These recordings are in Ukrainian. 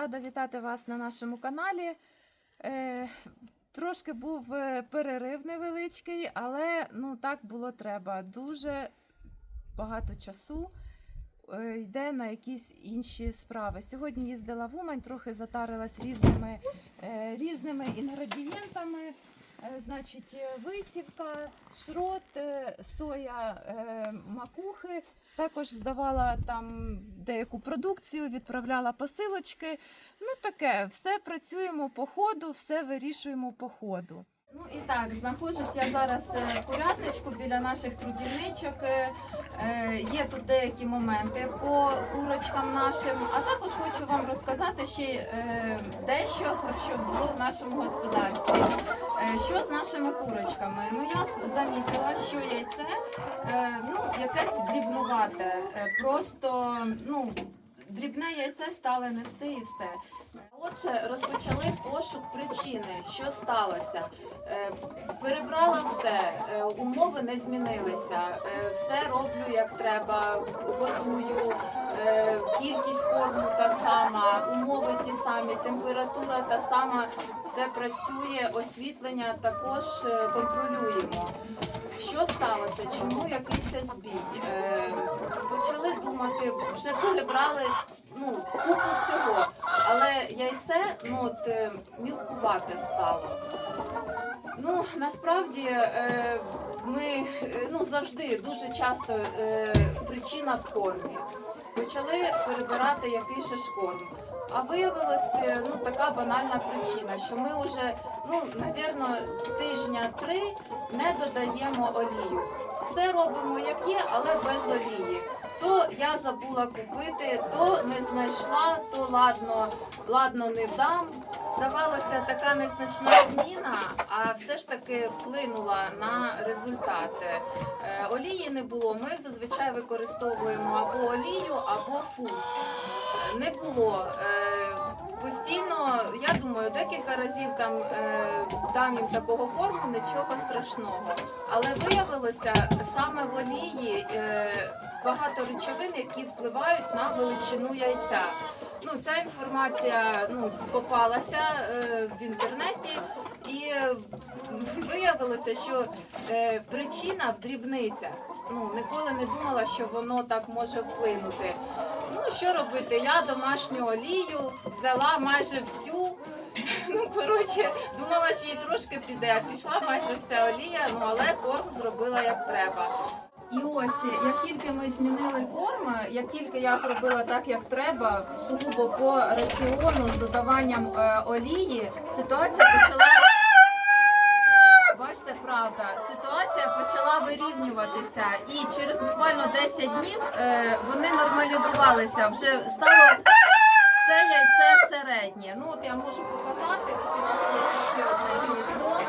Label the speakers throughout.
Speaker 1: рада вітати вас на нашому каналі. Е, трошки був е, перерив невеличкий, але ну так було треба. Дуже багато часу е, йде на якісь інші справи. Сьогодні їздила в Умань, трохи затарилась різними, різними інгредієнтами. Значить, висівка, шрот, соя, макухи. Також здавала там деяку продукцію, відправляла посилочки. Ну таке, все працюємо по ходу, все вирішуємо по ходу. Ну і так, знаходжусь я зараз е, в курятничку біля наших трудівничок. Е, е, Є тут деякі моменти по курочкам нашим, а також хочу вам розказати ще дещо, що було в нашому господарстві. Що з нашими курочками? Ну я замітила, що яйце ну, якесь дрібнувате. Просто ну, дрібне яйце стали нести і все. Отже, розпочали пошук причини, що сталося. Е, Перебрала все, е, умови не змінилися, е, все роблю як треба, готую, е, кількість корму та сама, умови ті самі, температура та сама, все працює, освітлення також контролюємо. Що сталося? Чому якийсь збій? Почали думати, вже перебрали ну, купу всього, але яйце ну, от, е, мілкувате стало. Ну, насправді е, ми е, ну, завжди дуже часто причина в кормі. Почали перебирати який же ж корм. А виявилось е, ну, така банальна причина, що ми вже, ну, навірно, тижня три не додаємо олію. Все робимо як є, але без олії. То я забула купити, то не знайшла, то ладно, ладно не дам. Здавалося, така незначна зміна, а все ж таки вплинула на результати. Е, Олії не було. Ми зазвичай використовуємо або олію, або фус. Е, Не було. Е, Постійно, я думаю, декілька разів там дам їм такого корму, нічого страшного. Але виявилося саме в олії багато речовин, які впливають на величину яйця. Ну, ця інформація ну, попалася е, в інтернеті, і виявилося, що е, причина в дрібницях. Ну, ніколи не думала, що воно так може вплинути. Ну, що робити? Я домашню олію взяла майже всю. Ну, коротше, думала, що їй трошки піде. Пішла майже вся олія, ну але корм зробила як треба. І ось, як тільки ми змінили корм, як тільки я зробила так, як треба, сугубо по раціону з додаванням е, олії, ситуація почала. Бачите, правда, ситуація почала вирівнюватися, і через буквально 10 днів е, вони нормалізувалися. Вже стало все яйце середнє. Ну от я можу показати. Ось у нас є ще одне гніздо.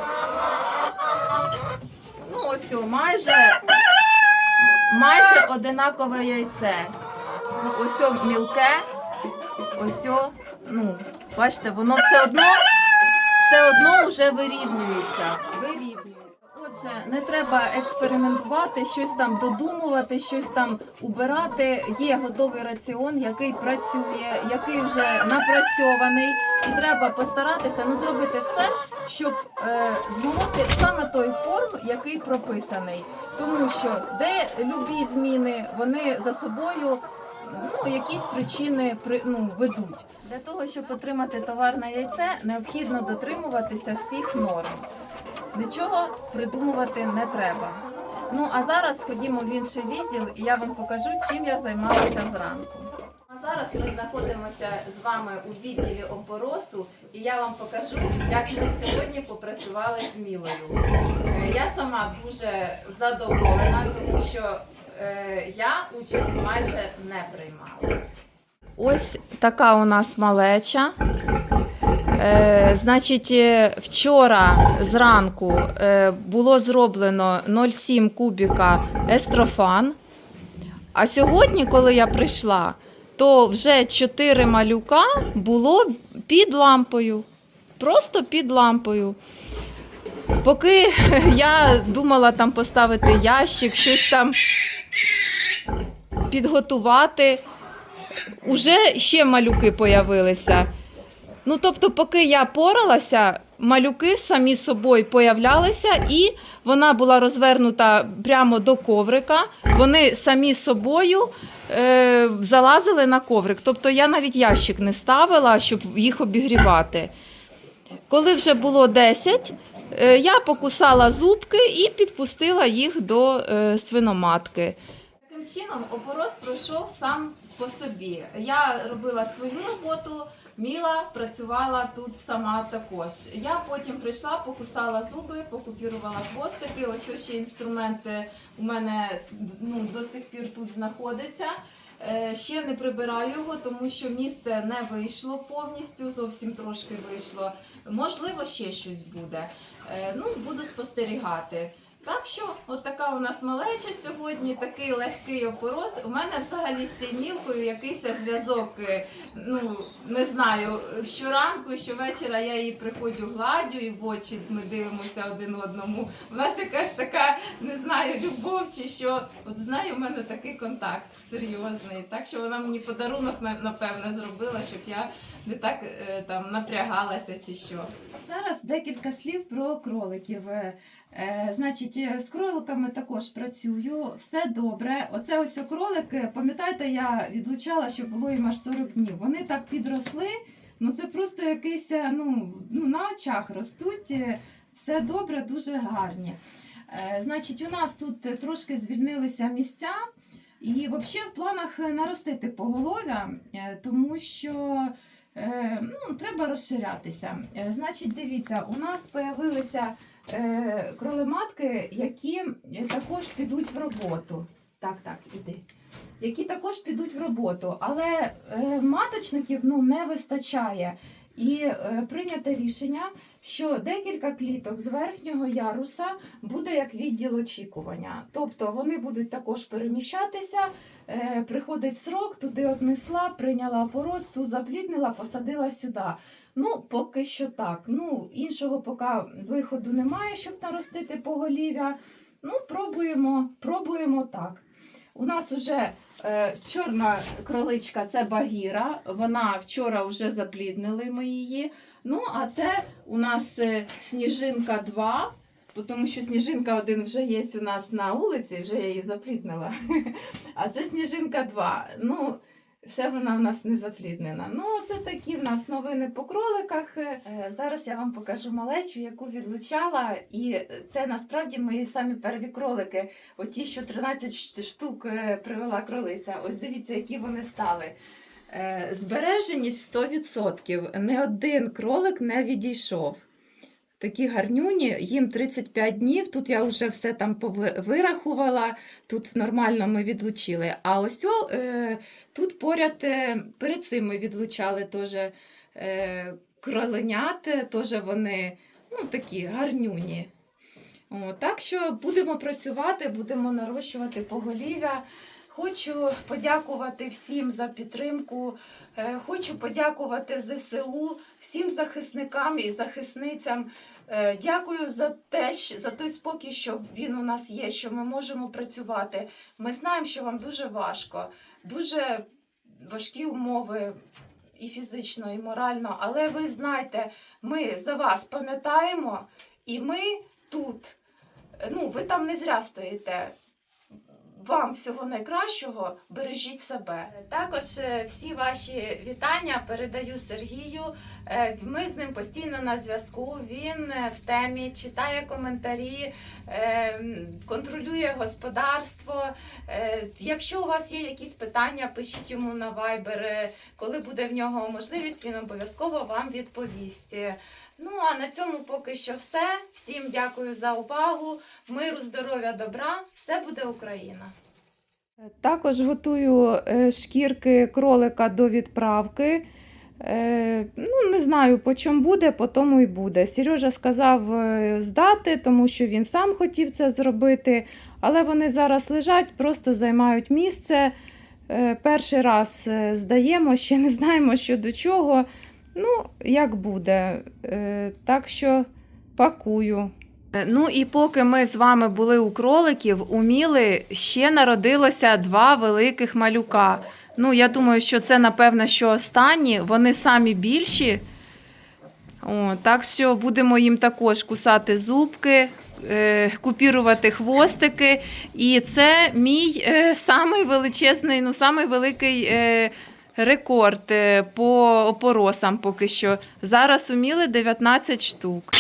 Speaker 1: Ну ось майже майже одинакове яйце. Ну, ось мілке, ось ну, бачите, воно все одно, все одно вже вирівнюється. Вирівнюється. Отже, не треба експериментувати, щось там додумувати, щось там убирати. Є готовий раціон, який працює, який вже напрацьований, і треба постаратися ну, зробити все, щоб е, змогти саме той корм, який прописаний. Тому що де любі зміни, вони за собою ну, якісь причини при, ну, ведуть. Для того, щоб отримати товарне яйце, необхідно дотримуватися всіх норм. Нічого придумувати не треба. Ну а зараз ходімо в інший відділ, і я вам покажу, чим я займалася зранку. Зараз ми знаходимося з вами у відділі опоросу, і я вам покажу, як ми сьогодні попрацювали з Мілою. Е, Я сама дуже задоволена, тому що е, я участь майже не приймала. Ось така у нас малеча. Е, значить, вчора зранку було зроблено 0,7 кубіка естрофан. А сьогодні, коли я прийшла, то вже 4 малюка було під лампою. Просто під лампою. Поки я думала там поставити ящик, щось там підготувати. уже ще малюки появилися. Ну, тобто, поки я поралася, малюки самі собою появлялися, і вона була розвернута прямо до коврика. Вони самі собою е, залазили на коврик. Тобто я навіть ящик не ставила, щоб їх обігрівати. Коли вже було 10, е, я покусала зубки і підпустила їх до е, свиноматки. Таким чином опорос пройшов сам по собі. Я робила свою роботу, Міла працювала тут сама також. Я потім прийшла, покусала зуби, покупірувала хвостики. Ось ось ще інструменти у мене ну, до сих пір тут знаходиться. Е, Ще не прибираю його, тому що місце не вийшло повністю, зовсім трошки вийшло. Можливо, ще щось буде. Е, Ну, буду спостерігати. Так що, от така у нас малеча сьогодні, такий легкий опорос. У мене взагалі з цією мілкою якийсь зв'язок. е, Ну не знаю, щоранку, щовечора я її приходжу гладю і в очі ми дивимося один одному. У нас якась така, не знаю, любов чи що. От з нею у мене такий контакт серйозний. Так що вона мені подарунок напевне зробила, щоб я не так е, там напрягалася чи що. Зараз декілька слів про кроликів. Е, Значить, е, з кроликами також працюю, все добре. Оце ось кролики, пам'ятаєте, я відлучала, що було їм аж 40 днів. Вони так підросли, ну це просто якийсь, е, ну, ну на очах ростуть. Все добре, дуже гарні. Значить, у нас тут трошки звільнилися місця. І взагалі в планах наростити поголов'я, тому що ну, треба розширятися. Значить, дивіться, у нас з'явилися кролематки, які е, також підуть в роботу. Так, так, іди. Які також підуть в роботу, але е, маточників ну, не вистачає. І е, прийняте рішення, що декілька кліток з верхнього яруса буде як відділ очікування. Тобто вони будуть також переміщатися, е, приходить срок, туди однесла, прийняла порос, ту запліднила, посадила сюди. Ну, поки що так. Ну, іншого поки виходу немає, щоб наростити поголів'я. Ну, пробуємо, пробуємо так. У нас вже е, чорна кроличка це Багіра. Вона вчора вже запліднили ми її. Ну, а це у нас е, сніжинка 2, тому що сніжинка 1 вже є у нас на вулиці, вже я її запліднила. А це сніжинка 2. Ну, ще вона в нас не запліднена. Ну, це такі в нас новини по кроликах. Е, Зараз я вам покажу малечу, яку відлучала. І це насправді мої самі перві кролики. Оті, що 13 штук е, привела кролиця. Ось дивіться, які вони стали. Е, Збереженість 100%. Не один кролик не відійшов. Такі гарнюні, їм 35 днів. Тут я вже все там вирахувала, тут нормально ми відлучили. А ось о, е, тут поряд е, перед цим ми відлучали теж е, кроленят, теж вони ну, такі гарнюні. О, так що будемо працювати, будемо нарощувати поголів'я. Хочу подякувати всім за підтримку. Е, Хочу подякувати ЗСУ, всім захисникам і захисницям. Е, Дякую за те, за той спокій, що він у нас є, що ми можемо працювати. Ми знаємо, що вам дуже важко, дуже важкі умови і фізично, і морально. Але ви знайте, ми за вас пам'ятаємо, і ми тут. Е, Ну, ви там не зря стоїте. Вам всього найкращого, бережіть себе. Також е, всі ваші вітання передаю Сергію. Е, Ми з ним постійно на зв'язку. Він е, в темі читає коментарі, контролює господарство. Якщо у вас є якісь питання, пишіть йому на Viber. Коли буде в нього можливість, він обов'язково вам відповість. Е, Ну а на цьому поки що все. Всім дякую за увагу. Миру, здоров'я, добра. Все буде Україна. Також готую е, шкірки кролика до відправки. Е, Ну, не знаю, по чому буде, по тому і буде. Сережа сказав е, здати, тому що він сам хотів це зробити. Але вони зараз лежать, просто займають місце. Е, Перший раз е, здаємо, ще не знаємо, що до чого. Ну, як буде. Е, Так що пакую. Ну і поки ми з вами були у кроликів, у Міли ще народилося два великих малюка. Ну, я думаю, що це, напевно, що останні. Вони самі більші. О, так що будемо їм також кусати зубки, е, купірувати хвостики. І це мій е, самий величезний, ну, самий великий е, рекорд е, по опоросам поки що. Зараз уміли 19 штук.